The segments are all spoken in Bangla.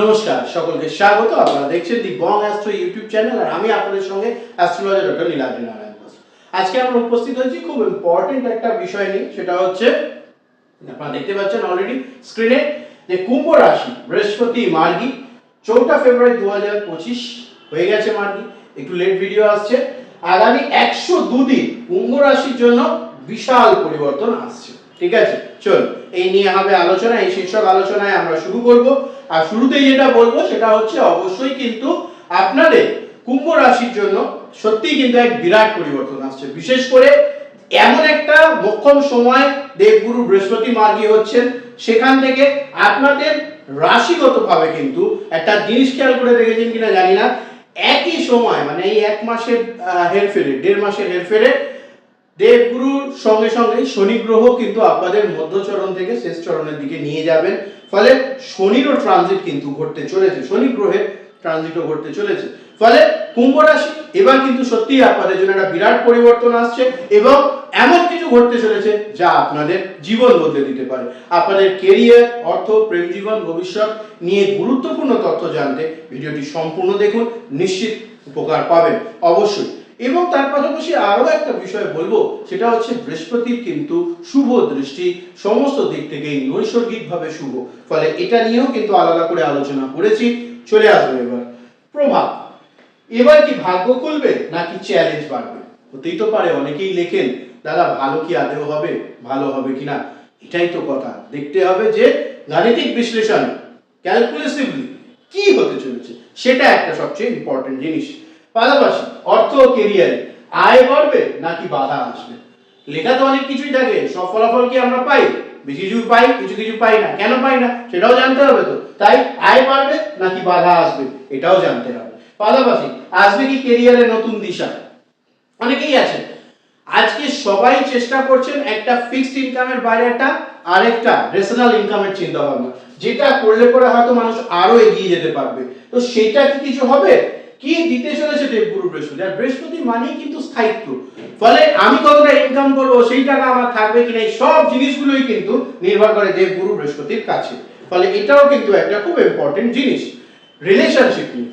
নমস্কার, সকলকে স্বাগত। আপনারা দেখছেন the Bong Astro YouTube channel আর আমি আপনাদের সঙ্গে অ্যাস্ট্রোলজার ডক্টর নীলাদ্রি নারায়ণ ঘোষ আজকে আমরা উপস্থিত হয়েছি খুব ইম্পর্টেন্ট একটা বিষয় নিয়ে, সেটা হচ্ছে, আপনারা দেখতে পাচ্ছেন অলরেডি স্ক্রিনে যে কুম্ভ রাশি, বৃহস্পতি, মার্গী, চৌঠা ফেব্রুয়ারি দু হাজার পঁচিশ হয়ে গেছে মার্গী। একটু লেট ভিডিও আসছে। আগামী একশো দুদিন কুম্ভ রাশির জন্য বিশাল পরিবর্তন আসছে। ঠিক আছে? চল এই নিয়ে হবে আলোচনা, এই শীর্ষক আলোচনায় আমরা শুরু করব। আর শুরুতেই যেটা বলব, সেটা হচ্ছে অবশ্যই কিন্তু আপনাদের কুম্ভ রাশির জন্য সত্যিই কিন্তু এক বিরাট পরিবর্তন আসছে। বিশেষ করে এমন একটা মক্ষম সময় দেবগুরু বৃহস্পতি মার্গী হচ্ছেন, সেখান থেকে আপনাদের রাশিগতভাবে কিন্তু একটা জিনিস খেয়াল করে দেখেছেন কিনা জানি না, একই সময় মানে এই এক মাসের হেরফেরে, দেড় মাসের হেরফেরে দেবগুরুর সঙ্গে সঙ্গে শনি গ্রহ কিন্তু আপনাদের মধ্যচরণ থেকে শেষ চরণের দিকে নিয়ে যাবেন। ফলে শনিরও ট্রানজিট কিন্তু ঘটতে চলেছে। শনি গ্রহের ট্রানজিটও ঘটতে চলেছে। ফলে কুম্ভ রাশি, এবার কিন্তু সত্যিই আপনাদের জন্য একটা বিরাট পরিবর্তন আসছে এবং এমন কিছু ঘটতে চলেছে যা আপনাদের জীবন বদলে দিতে পারে। আপনাদের কেরিয়ার অর্থ, প্রেম জীবন, ভবিষ্যৎ নিয়ে গুরুত্বপূর্ণ তথ্য জানতে ভিডিওটি সম্পূর্ণ দেখুন। নিশ্চিত উপকার পাবেন। অবশ্যই এবং তার পাশাপাশি আরও একটা বিষয় বলব, সেটা হচ্ছে বৃহস্পতির কিন্তু শুভ দৃষ্টি সমস্ত দিক থেকেই নৈসর্গিকভাবে শুভ। ফলে এটা নিয়েও কিন্তু আলাদা করে আলোচনা করেছি। চলে আসব এবার। প্রভাব। এবার কি ভাগ্য খুলবে নাকি চ্যালেঞ্জ বাড়বে? হতেই তো পারে, অনেকেই লেখেন, দাদা, ভালো কি আদেও হবে? ভালো হবে কিনা এটাই তো কথা। দেখতে হবে যে গাণিতিক বিশ্লেষণ ক্যালকুলেসিভলি কি হতে চলেছে, সেটা একটা সবচেয়ে ইম্পর্টেন্ট জিনিস। পাশাপাশি অর্থ ও কেরিয়ারে আয় বাড়বে নাকি বাধা আসবে? লেখা তো অনেক কিছুই থাকে, সব ফলাফল কি আমরা পাই? বেশি কিছু পাই, কিছু কিছু পাই না। কেন পাই না? সেটাও জানতে হবে তো। তাই আয় বাড়বে নাকি বাধা আসবে? এটাও জানতে হবে। পাশাপাশি আসবে কি কেরিয়ারে নতুন দিশা? অনেকেই আছে। আজকে সবাই চেষ্টা করছেন একটা ফিক্সড ইনকামের বাইরে একটা আরেকটা রেশনাল ইনকামের চিন্তা ভাবনা যেটা করলে পরে হয়তো মানুষ আরও এগিয়ে যেতে পারবে। তো সেটা কি কিছু হবে? কি দিতে চলেছে দেবগুরু বৃহস্পতি আর বৃহস্পতি মানেই কিন্তু স্থায়িত্ব। ফলে আমি কতটা ইনকাম করব, সেই টাকা আমার থাকবে কিনা এই সব জিনিসগুলোই কিন্তু নির্ভর করে দেবগুরু বৃহস্পতির কাছে। ফলে এটাও কিন্তু একটা খুব ইম্পর্টেন্ট জিনিস। রিলেশনশিপ নিয়ে।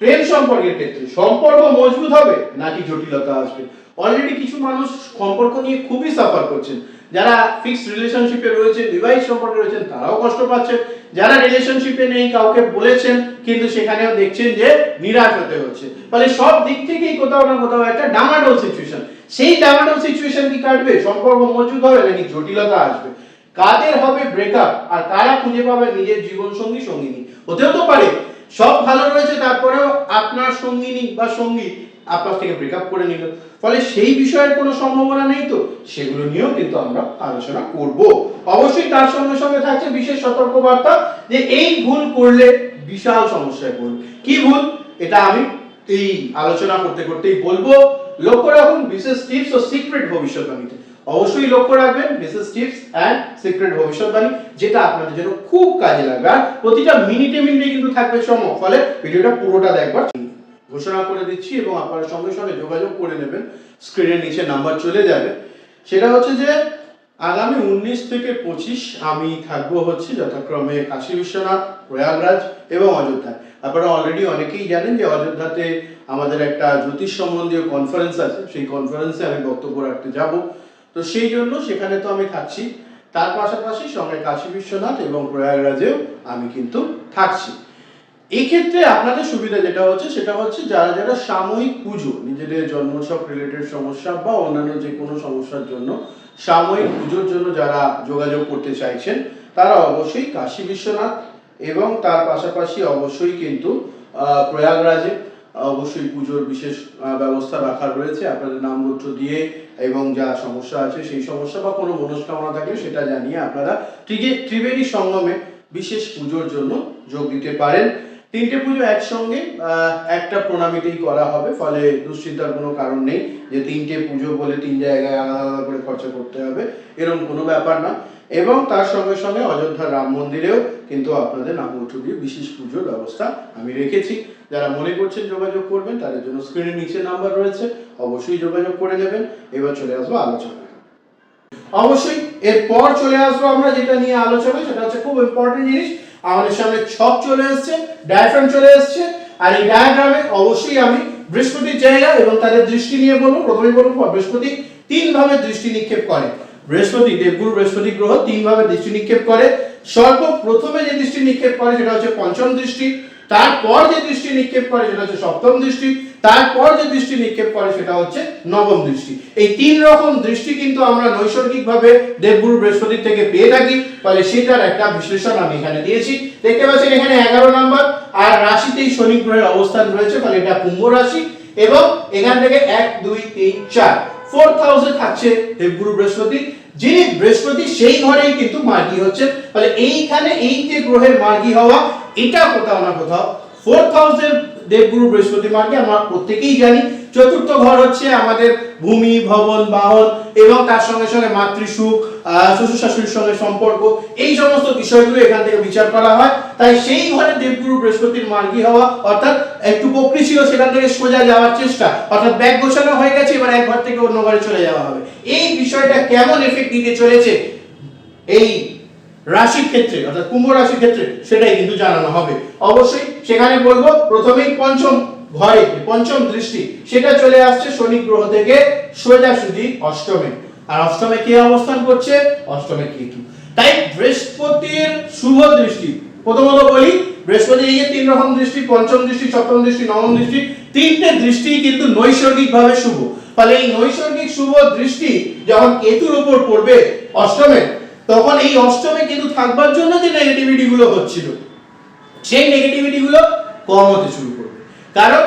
প্রেম সম্পর্কের ক্ষেত্রে সম্পর্ক মজবুত হবে, নাকি জটিলতা আসবে? অলরেডি কিছু মানুষ সম্পর্ক নিয়ে খুবই সাফার করছেন। যারা ফিক্সড রিলেশনশিপে রয়েছে বিবাহিত সম্পর্কে রয়েছেন, তারাও কষ্ট পাচ্ছেন। যারা রিলেশনশিপে নেই, কাউকে বলেছেন, কিন্তু সেখানেও দেখছেন যে নিরাশ হতে হচ্ছে। ফলে সব দিক থেকেই কোথাও না কোথাও একটা ডামাডোল সিচুয়েশন সেই ডামাডোল সিচুয়েশন কি কাটবে? সম্পর্ক মজবুত হবে নাকি জটিলতা আসবে? কাদের হবে ব্রেকআপ আর কারা খুঁজে পাবে নিজের জীবন সঙ্গী, সঙ্গিনী? হতেও তো পারে। সব ভালো রয়েছে, তারপরেও আপনার সঙ্গিনী বা সঙ্গী আপনার থেকে ব্রেকআপ করে নিল। ফলে সেই বিষয়ের কোনো সম্ভাবনা নেই তো। সেগুলো নিয়েও কিন্তু আমরা আলোচনা করব। অবশ্যই তার সঙ্গে সঙ্গে থাকছে বিশেষ সতর্কবার্তা যে এই ভুল করলে বিশাল সমস্যায় পড়বে। কি ভুল? এটা আমি এই আলোচনা করতে করতেই বলব। লক্ষ্য রাখুন, বিশেষ টিপস ও সিক্রেট ভবিষ্যৎবাণীতে। অবশ্যই লক্ষ্য রাখবেন, বিশেষ টিপস অ্যান্ড সিক্রেট ভবিষ্যৎবাণী, যেটা আপনাদের জন্য খুব কাজে লাগবে। আর প্রতিটা মিনিটে মিনিটে কিন্তু থাকবে চমক, ফলে ভিডিওটা পুরোটা দেখবার ঘোষণা করে দিচ্ছি এবং আপনারা সঙ্গে সঙ্গে যোগাযোগ করে নেবেন। স্ক্রিনের নিচে নাম্বার চলে যাবে। সেটা হচ্ছে যে, আগামী উনিশ থেকে পঁচিশ আমি থাকব হচ্ছে যথাক্রমে কাশী বিশ্বনাথ, প্রয়াগরাজ এবং অযোধ্যায় আপনারা অলরেডি অনেকেই জানেন যে অযোধ্যাতে আমাদের একটা জ্যোতিষ সম্বন্ধীয় কনফারেন্স আছে। সেই কনফারেন্সে আমি বক্তব্য রাখতে যাব। তো সেই জন্য সেখানে তো আমি থাকছি। তার পাশাপাশি সঙ্গে কাশী বিশ্বনাথ এবং প্রয়াগরাজেও আমি কিন্তু থাকছি। এই ক্ষেত্রে আপনাদের সুবিধা যেটা হচ্ছে, সেটা হচ্ছে যারা যারা সাময়িক পুজো, নিজেদের জন্মোৎসব রিলেটেড সমস্যা বা অন্যান্য যে কোনো সমস্যার জন্য সাময়িক পুজোর জন্য যারা যোগাযোগ করতে চাইছেন, তারা অবশ্যই কাশী বিশ্বনাথ এবং তার পাশাপাশি অবশ্যই কিন্তু প্রয়াগরাজে অবশ্যই পুজোর বিশেষ ব্যবস্থা রাখা রয়েছে। আপনাদের নাম গোত্র দিয়ে এবং যা সমস্যা আছে সেই সমস্যা বা কোনো মনস্কামনা থাকলে সেটা জানিয়ে আপনারা ত্রিবেণী সঙ্গমে বিশেষ পুজোর জন্য যোগ দিতে পারেন। তিনটে পুজো একসঙ্গে একটা প্রণামীতেই করা হবে, ফলে দুশ্চিন্তার কোনো কারণ নেই যে তিনটে পুজো বলে তিন জায়গায় আলাদা আলাদা করে খরচা করতে হবে, এরকম কোনো ব্যাপার না। এবং তার সঙ্গে সঙ্গে অযোধ্যা রাম মন্দিরেও কিন্তু আপনাদের নাম দিয়ে বিশেষ পুজোর ব্যবস্থা আমি রেখেছি। যারা মনে করছেন যোগাযোগ করবেন, তাদের জন্য স্ক্রিনের নিচে নাম্বার রয়েছে, অবশ্যই যোগাযোগ করে নেবেন। এবার চলে আসব আলোচনা অবশ্যই, এরপর চলে আসব আমরা যেটা নিয়ে আলোচনা, সেটা হচ্ছে খুব ইম্পর্টেন্ট জিনিস আমাদের সামনে ছক চলে এসেছে ডায়াফ্রাম চলে এসেছে। আর এই ডায়াগ্রামে অবশ্যই আমি বৃহস্পতির জায়গা এবং তাদের দৃষ্টি নিয়ে বলব। প্রথমে বলব, বৃহস্পতি তিন ভাবে দৃষ্টি নিক্ষেপ করে। বৃহস্পতি দেবগুরু, বৃহস্পতি গ্রহ তিন ভাবে দৃষ্টি নিক্ষেপ করে। সর্ব প্রথমে যে দৃষ্টি নিক্ষেপ করে সেটা হচ্ছে পঞ্চম দৃষ্টি। তারপর যে দৃষ্টি নিক্ষেপ করে সেটা হচ্ছে সপ্তম দৃষ্টি, তারপর যে দৃষ্টি নিক্ষেপ করে সেটা হচ্ছে নবম দৃষ্টি। এই তিন রকম দৃষ্টি কিন্তু আমরা নৈসর্গিকভাবে দেবগুরু বৃহস্পতির থেকে পেয়ে থাকি, ফলে সেটার একটা বিশ্লেষণ আমি এখানে দিয়েছি। দেখতে পাচ্ছেন এখানে এগারো নম্বর, আর রাশিতেই শনি গ্রহের অবস্থান রয়েছে, ফলে এটা কুম্ভ রাশি, এবং এখান থেকে এক, দুই, তিন, চার। ফোর্থ হাউসে থাকছে দেবগুরু বৃহস্পতি, যিনি বৃহস্পতি সেই ঘরেই কিন্তু মার্গী হচ্ছে ফলে এইখানে এই যে গ্রহের মার্গী হওয়া এটা কোথাও না কোথাও ফোর্থ হাউসের দেবগুরু বৃহস্পতি মার্গে আমরা প্রত্যেকেই জানি। চতুর্থ ঘর হচ্ছে আমাদের ভূমি, ভবন, বাহন এবং তার সঙ্গে সঙ্গে মাতৃসুখ শ্বশুর শাশুড়ির সঙ্গে সম্পর্ক। এই সমস্ত বিষয়গুলো এখান থেকে বিচার করা হয়। তাই সেই ঘরে দেবগুরু বৃহস্পতির মার্গী হওয়া অর্থাৎ একটু ছিল সেখান থেকে সোজা যাওয়ার চেষ্টা। অর্থাৎ ব্যাগ গোছানো হয়ে গেছে, এবার এক ঘর থেকে অন্য ঘরে চলে যাওয়া হবে। এই বিষয়টা কেমন এফেক্ট দিতে চলেছে? এই রাশির ক্ষেত্রে, অর্থাৎ কুম্ভ রাশির ক্ষেত্রে সেটাই কিন্তু জানানো হবে। অবশ্যই সেখানে বলব, প্রথমেই পঞ্চম ঘরে, পঞ্চম দৃষ্টি, সেটা চলে আসছে শনি গ্রহ থেকে সোজাসুজি অষ্টমে। আর অষ্টমে কে অবস্থান করছে? অষ্টমে কেতু। তাই বৃহস্পতির শুভ দৃষ্টি, প্রথমত বলি, বৃহস্পতি এই যে তিন রকম দৃষ্টি, পঞ্চম দৃষ্টি, সপ্তম দৃষ্টি, নবম দৃষ্টি, তিনটে দৃষ্টি কিন্তু নৈসর্গিক ভাবে শুভ। ফলে এই নৈসর্গিক শুভ দৃষ্টি যখন কেতুর উপর পড়বে অষ্টমে তখন এই অষ্টমে কিন্তু থাকবার জন্য যে নেগেটিভিটি গুলো হচ্ছিল, সেই নেগেটিভিটি গুলো কম হতে শুরু করবে। কারণ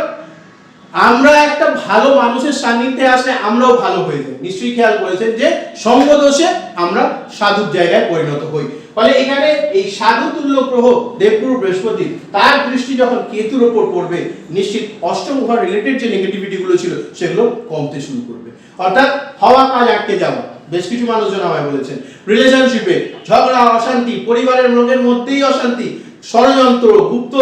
আমরা একটা ভালো মানুষের সান্নিধ্যে আসলে আমরাও ভালো হয়ে যাই। নিশ্চয়ই খেয়াল করেছেন যে সঙ্গ দোষে আমরা সাধুর জায়গায় পরিণত হই। ফলে এখানে এই সাধু তুল্য গ্রহ দেবগুরু বৃহস্পতি, তার দৃষ্টি যখন কেতুর ওপর পড়বে, নিশ্চিত অষ্টম ঘর রিলেটেড যে নেগেটিভিটি গুলো ছিল, সেগুলো কমতে শুরু করবে। অর্থাৎ হওয়া কাজ আটকে যাওয়া। বেশ কিছু মানুষজন আমায় বলেছেন। রিলেশনশিপে ঝগড়া, অশান্তি, পরিবারের লোকের মধ্যেই অশান্তি, ষড়যন্ত্র, গুপ্ত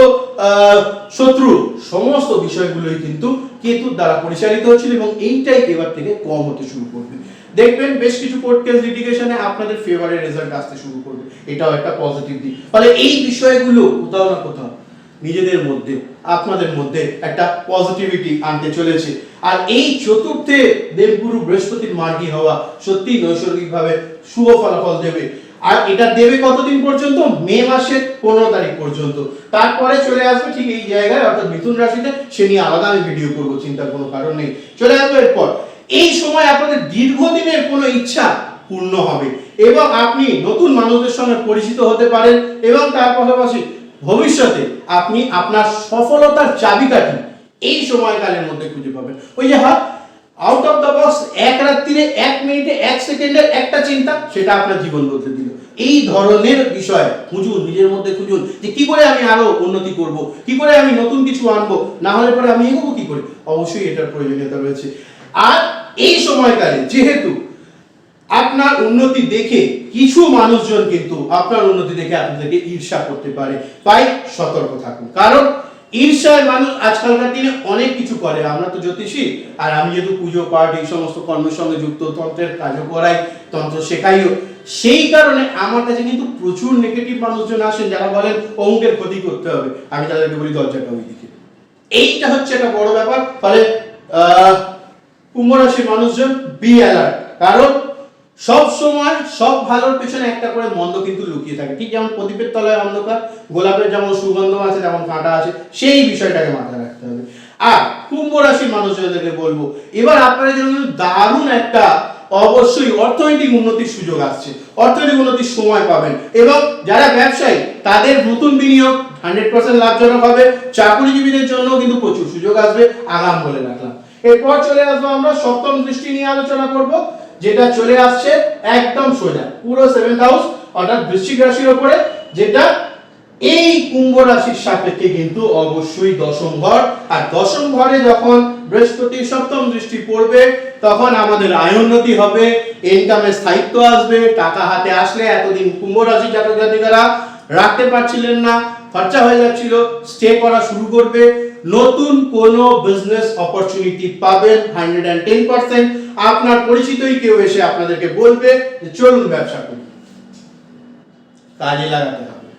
শত্রু, সমস্ত বিষয়গুলোই কিন্তু কেতুর দ্বারা পরিচালিত হচ্ছিল এবং এইটাই এবার থেকে কম হতে শুরু করবে। দেখবেন বেশ কিছু কোর্ট কেস লিটিগেশনে আপনাদের ফেভারের রেজাল্ট আসতে শুরু করবে। এটাও একটা পজিটিভ দিক। ফলে এই বিষয়গুলো কোথাও না কোথাও নিজেদের মধ্যে, আপনাদের মধ্যে একটা পজিটিভিটি আনতে চলেছে। আর এই চতুর্থে দেবগুরু বৃহস্পতির মার্গী হওয়া সত্যি নৈসর্গিকভাবে শুভ ফলাফল দেবে। আর এটা দেবে কতদিন পর্যন্ত? মে মাসের পনেরো তারিখ পর্যন্ত। তারপরে চলে আসবে ঠিক এই জায়গায়, অর্থাৎ মিথুন রাশিতে। সে নিয়ে আলাদা আমি ভিডিও করব, চিন্তার কোনো কারণ নেই। চলে আসবে এরপর। এই সময় আপনাদের দীর্ঘদিনের কোনো ইচ্ছা পূর্ণ হবে। এবং আপনি নতুন মানুষদের সঙ্গে পরিচিত হতে পারেন, এবং তার পাশাপাশি ভবিষ্যতে আপনি আপনার সফলতার চাবিকাঠি এই সময়কালের মধ্যে খুঁজে পাবেন। ওই যে হ্যাঁ আউট অফ দ্য বক্স এক রাত্রিরে, এক মিনিটে, এক সেকেন্ডের একটা চিন্তা, সেটা আপনার জীবন বদলে দিল। এই ধরনের বিষয় খুঁজুন, নিজের মধ্যে খুঁজুন যে কি করে আমি আরও উন্নতি করব, কি করে আমি নতুন কিছু আনব, না হলে পরে আমি এগোবো কি করে? অবশ্যই এটার প্রয়োজনীয়তা রয়েছে। আর এই সময়কালে যেহেতু আপনার উন্নতি দেখে কিছু মানুষজন কিন্তু আপনার উন্নতি দেখে আপনাদেরকে ঈর্ষা করতে পারে। তাই সতর্ক থাকুন। কারণ ঈর্ষায় মানুষ আজকালকার দিনে অনেক কিছু করে। আমরা তো জ্যোতিষী। আর আমি যেহেতু পুজো পাঠ এই সমস্ত কর্মের সঙ্গে যুক্ত তন্ত্রের কাজও করাই তন্ত্র শেখাইও সেই কারণে আমার কাছে কিন্তু প্রচুর নেগেটিভ মানুষজন আসেন যারা বলেন অঙ্কের ক্ষতি করতে হবে। আমি তাদেরকে বলি দরজাটা ওই দিকে। এইটা হচ্ছে একটা বড় ব্যাপার। ফলে আহ, কুম্ভ রাশির মানুষজন বি অ্যালার্ট কারণ সব সময় সব ভালোর পেছনে একটা করে মন্দ কিন্তু লুকিয়ে থাকে। ঠিক যেমন প্রদীপের তলায় অন্ধকার, গোলাপের যেমন সুগন্ধ আছে যেমন কাঁটা আছে, সেই বিষয়টাকে মাথায় রাখতে হবে। আর কুম্ভ রাশির মানুষজনদেরকে বলব, এবার আপনাদের জন্য দারুণ একটা অবশ্যই অর্থনৈতিক উন্নতির সুযোগ আসছে। অর্থনৈতিক উন্নতির সময় পাবেন। এবং যারা ব্যবসায়ী, তাদের নতুন বিনিয়োগ হান্ড্রেড পার্সেন্ট লাভজনক হবে। চাকরিজীবীদের জন্য কিন্তু প্রচুর সুযোগ আসবে, আগাম বলে রাখলাম। এরপর চলে আসব আমরা সপ্তম দৃষ্টি নিয়ে আলোচনা করব। যেটা চলে আসছে একদম সোজা। পুরো সেভেন্থ হাউস অর্থাৎ বৃশ্চিক রাশির ওপরে, যেটা এই কুম্ভ রাশির সাপেক্ষে কিন্তু অবশ্যই দশম ঘর। আর দশম ঘরে যখন বৃহস্পতি সপ্তম দৃষ্টি পড়বে, তখন আমাদের আয়োন্নতি হবে ইনকামের স্থায়িত্ব আসবে, টাকা হাতে আসলে এতদিন কুম্ভ রাশি জাতক জাতিকারা রাখতে পারছিলেন না, খরচা হয়ে যাচ্ছিল স্টে করা শুরু করবে। নতুন কোনো বিজনেস অপরচুনিটি পাবেন হান্ড্রেড অ্যান্ড টেন পার্সেন্ট আপনার পরিচিতই কেউ এসে আপনাদেরকে বলবে যে, চলুন ব্যবসা করি। কাজে লাগাতে হবে।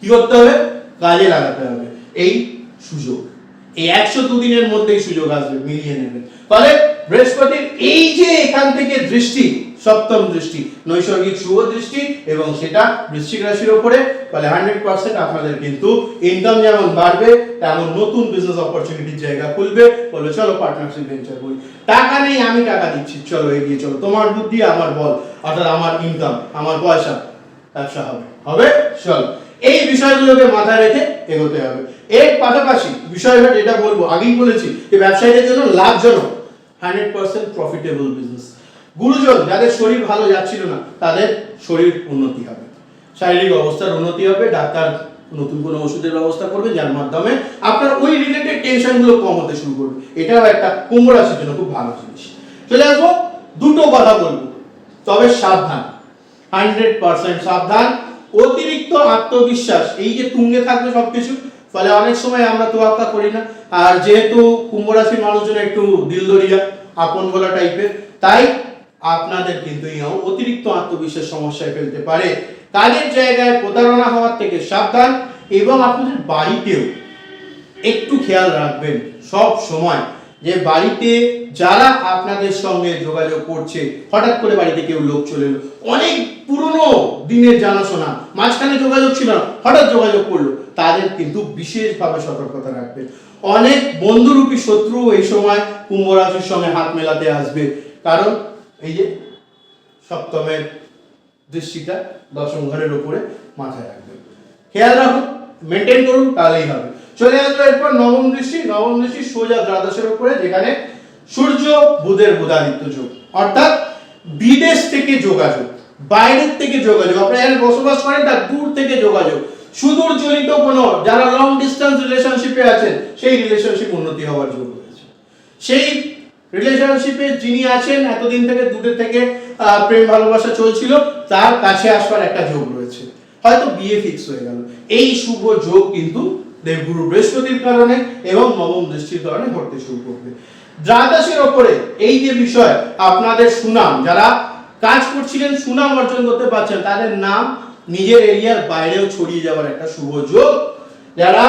কি করতে হবে? কাজে লাগাতে হবে। এই সুযোগ। এই একশো দুদিনের মধ্যেই সুযোগ আসবে, মিলিয়ে নেবেন। ফলে বৃহস্পতির এই যে এখান থেকে দৃষ্টি সপ্তম দৃষ্টি, নৈসর্গিক শুভ দৃষ্টি এবং সেটা বৃশ্চিক রাশির উপরে ফলে হান্ড্রেড পার্সেন্ট আপনাদের কিন্তু ইনকাম যেমন বাড়বে, তেমন নতুন বিজনেস অপরচুনিটির জায়গা খুলবে। বলবে, চলো পার্টনারশিপ ভেঞ্চার করি। টাকা নেই, আমি টাকা দিচ্ছি। চলো, এগিয়ে চলো। তোমার বুদ্ধি, আমার বল, অর্থাৎ আমার ইনকাম আমার পয়সা, ব্যবসা হবে। হবে? চল। এই বিষয়গুলোকে মাথায় রেখে এগোতে হবে। এর পাশাপাশি বিষয়টা যেটা বলব, আগেই বলেছি যে ব্যবসায়ীদের জন্য লাভজনক হান্ড্রেড পার্সেন্ট প্রফিটেবল বিজনেস গুরুজন, যাদের শরীর ভালো যাচ্ছিল না, তাদের শরীর উন্নতি হবে। শারীরিক অবস্থার উন্নতি হবে, ডাক্তার নতুন কোনো ওষুধের ব্যবস্থা করবে, যার মাধ্যমে আপনার ওই রিলেটেড টেনশনগুলো কম হতে শুরু করবে। এটাও একটা কুম্ভ রাশির জন্য খুব ভালো জিনিস। চলে আসব, দুটো কথা বলব। তবে সাবধান, হান্ড্রেড পার্সেন্ট সাবধান। অতিরিক্ত আত্মবিশ্বাস, এই যে তুঙ্গে থাকবে সবকিছু, ফলে অনেক সময় আমরা তো তোয়াক্কা করি না। আর যেহেতু কুম্ভ রাশির মানুষজন একটু দিলদরিয়া, আপন বলা টাইপের তাই আপনাদের কিন্তু এই অতিরিক্ত আত্মবিশ্বাস সমস্যায় ফেলতে পারে। কাজের জায়গায় প্রতারণা হওয়ার থেকে সাবধান এবং আপনাদের বাড়িতেও একটু খেয়াল রাখবেন সব সময় যে বাড়িতে যারা আপনাদের সঙ্গে যোগাযোগ করছে, হঠাৎ করে বাড়িতে কেউ লোক চলে এলো। অনেক পুরনো দিনের জানাশোনা, মাঝখানে যোগাযোগ ছিল না, হঠাৎ যোগাযোগ করল। তাদের কিন্তু বিশেষভাবে সতর্কতা রাখবেন। অনেক বন্ধুরূপী শত্রু এই সময় কুম্ভ রাশির সঙ্গে হাত মেলাতে আসবে। কারণ এই যে সপ্তমের দৃষ্টিটা দশম ঘরের উপরে মাথায় রাখবেন খেয়াল রাখুন মেনটেন করুন, তাহলেই হবে। চলে আসবে এরপর নবম দৃষ্টি। নবম দৃষ্টি সোজা দ্বাদশের উপরে, যেখানে সূর্য, বুধের বুধাদিত্য যোগ। অর্থাৎ বিদেশ থেকে যোগাযোগ, বাইরের থেকে যোগাযোগ। আপনারা এখানে বসবাস করেন, তার দূর থেকে যোগাযোগ। সুদূর জনিত কোনো, যারা লং ডিস্টেন্স রিলেশনশিপে আছেন, সেই রিলেশনশিপ উন্নতি হওয়ার যোগ রয়েছে। সেই রিলেশনশিপে যিনি আছেন, এতদিন থেকে দূরে থেকে প্রেম ভালোবাসা চলছিল, তার কাছে আসবার একটা যোগ রয়েছে। হয়তো বিয়ে ফিক্স হয়ে গেল। এই শুভ যোগ কিন্তু দেবগুরু বৃহস্পতির কারণে এবং নবম দৃষ্টির কারণে ঘটতে শুরু করবে। দ্বাদশের ওপরে এই যে বিষয়, আপনাদের সুনাম, যারা কাজ করছিলেন, সুনাম অর্জন করতে পারছেন, তাদের নাম নিজের এরিয়ার বাইরেও ছড়িয়ে যাওয়ার একটা শুভ যোগ। যারা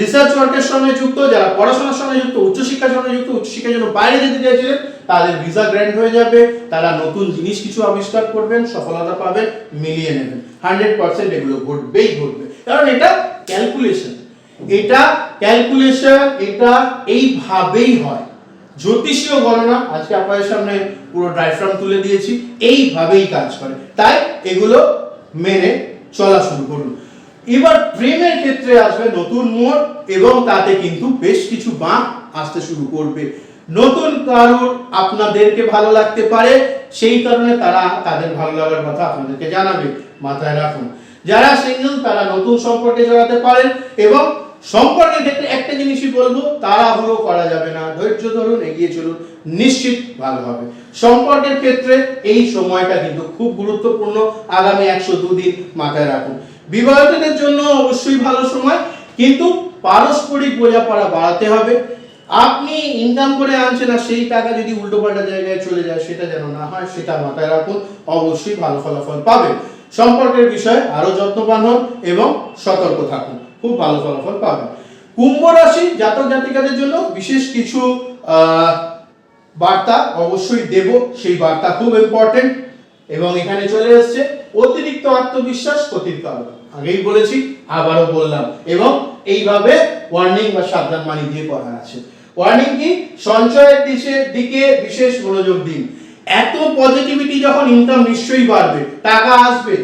রিসার্চ ওয়ার্কের সঙ্গে যুক্ত, যারা পড়াশোনার সঙ্গে যুক্ত, উচ্চশিক্ষার সঙ্গে যুক্ত, উচ্চশিক্ষার জন্য বাইরে যেতে চাইছিলেন, তাদের ভিসা গ্র্যান্ড হয়ে যাবে। তারা নতুন জিনিস কিছু আবিষ্কার করবেন, সফলতা পাবেন, মিলিয়ে নেবেন। হান্ড্রেড পার্সেন্ট এগুলো ঘটবেই ঘটবে। কারণ এটা ক্যালকুলেশন এটা ক্যালকুলেশন এটা এইভাবেই হয়। জ্যোতিষীয় গণনা, আজকে আপনাদের সামনে পুরো ডায়াফ্রাম তুলে দিয়েছি, এইভাবেই কাজ করে। তাই এগুলো মেনে চলা শুরু করুন। এবার প্রেমের ক্ষেত্রে আসবে নতুন মোড় এবং তাতে কিন্তু বেশ কিছু বাঁক আসতে শুরু করবে। নতুন কারোর আপনাদেরকে ভালো লাগতে পারে, সেই কারণে তারা তাদের ভালো লাগার কথা আপনাদেরকে জানাবে। মাথায় রাখুন, যারা সিঙ্গেল তারা নতুন সম্পর্কে জড়াতে পারেন এবং সম্পর্কের ক্ষেত্রে একটা জিনিসই বলব তারা তাড়াহুড়ো করা যাবে না। ধৈর্য ধরুন, এগিয়ে চলুন, নিশ্চিত ভালো হবে। সম্পর্কের ক্ষেত্রে এই সময়টা কিন্তু খুব গুরুত্বপূর্ণ। আগামী একশো দুদিন মাথায় রাখুন। বিবাহিতদের জন্য অবশ্যই ভালো সময়, কিন্তু পারস্পরিক বোঝাপড়া বাড়াতে হবে। আপনি ইনকাম করে আনছেন আর সেই টাকা যদি উল্টোপাল্টা জায়গায় চলে যায়, সেটা যেন না হয়, সেটা মাথায় রাখুন, অবশ্যই ভালো ফলাফল পাবেন। সম্পর্কের বিষয়ে আরও যত্নবান হন এবং সতর্ক থাকুন, খুব ভালো ফলাফল পাবেন। কুম্ভ রাশি জাতক জাতিকাদের জন্য বিশেষ কিছু বার্তা অবশ্যই দেব, সেই বার্তা খুব ইম্পর্টেন্ট এবং এখানে চলে এসেছে অতিরিক্ত আত্মবিশ্বাস ক্ষতির কারণ। আগেই বলেছি, আবারও বললাম। এবং এইভাবে ওয়ার্নিং বা সাবধান বাণী দিয়ে করা আছে। ওয়ার্নিং কি? সঞ্চয়ের দিশে, দিকে বিশেষ মনোযোগ দিন। এত পজিটিভিটি যখন ইনকাম নিশ্চয়ই বাড়বে, টাকা আসবে,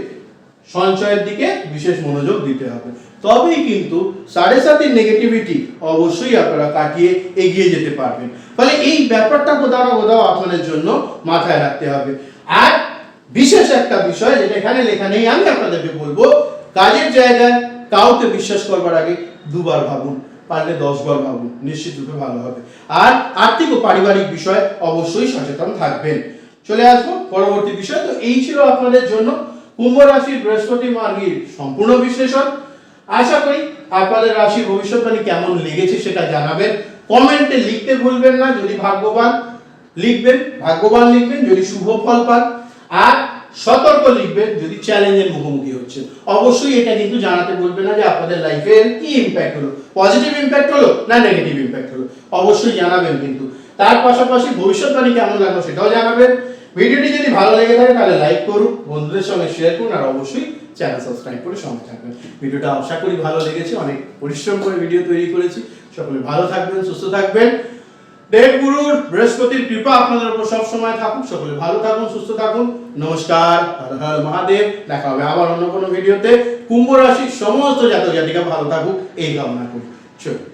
সঞ্চয়ের দিকে বিশেষ মনোযোগ দিতে হবে। তবেই কিন্তু সাড়ে সাতের নেগেটিভিটি অবশ্যই আপনারা কাটিয়ে এগিয়ে যেতে পারবেন। ফলে এই ব্যাপারটা কোথাও কোথাও আপনাদের জন্য মাথায় রাখতে হবে। আর বিশেষ একটা বিষয় যেটা এখানে লেখা নেই, আমি আপনাদেরকে বলব, কাজের জায়গায় কাউকে বিশ্বাস করবার আগে দুবার ভাবুন, পারলে দশ বার ভাবুন, নিশ্চিত রূপে ভালো হবে। আর আর্থিক ও পারিবারিক বিষয়ে অবশ্যই সচেতন থাকবেন। চলে আসব পরবর্তী বিষয়, তো এই ছিল আপনাদের জন্য কুম্ভ রাশির বৃহস্পতি মার্গীর সম্পূর্ণ বিশ্লেষণ। আশা করি আপনাদের রাশির ভবিষ্যৎবাণী কেমন লেগেছে সেটা জানাবেন। কমেন্টে লিখতে ভুলবেন না, যদি ভাগ্যবান লিখবেন ভাগ্যবান লিখবেন, যদি শুভ ফল পান আর সতর্ক লিখবেন যদি চ্যালেঞ্জের মুখোমুখি হচ্ছে অবশ্যই এটা কিন্তু জানাতে বলবেন না যে আপনাদের লাইফের কি ইম্প্যাক্ট হলো। পজিটিভ ইম্প্যাক্ট হলো না নেগেটিভ ইম্প্যাক্ট হলো? অবশ্যই জানাবেন কিন্তু। তার পাশাপাশি ভবিষ্যৎবাণী কেমন লাগল সেটাও জানাবেন। ভিডিওটি যদি ভালো লেগে থাকে তাহলে লাইক করুন, বন্ধুদের সঙ্গে শেয়ার করুন আর অবশ্যই চ্যানেল সাবস্ক্রাইব করে সঙ্গে থাকবেন। ভিডিওটা আশা করি ভালো লেগেছে, অনেক পরিশ্রম করে ভিডিও তৈরি করেছি। সকলে ভালো থাকবেন, সুস্থ থাকবেন। দেবগুরুর বৃহস্পতির কৃপা আপনাদের উপর সবসময় থাকুক। সকলে ভালো থাকুন, সুস্থ থাকুন। নমস্কার, হর হর মহাদেব। দেখা হবে আবার অন্য কোনো ভিডিওতে। কুম্ভ রাশির সমস্ত জাতক জাতিকা ভালো থাকুক, এই কামনা করি। চলো।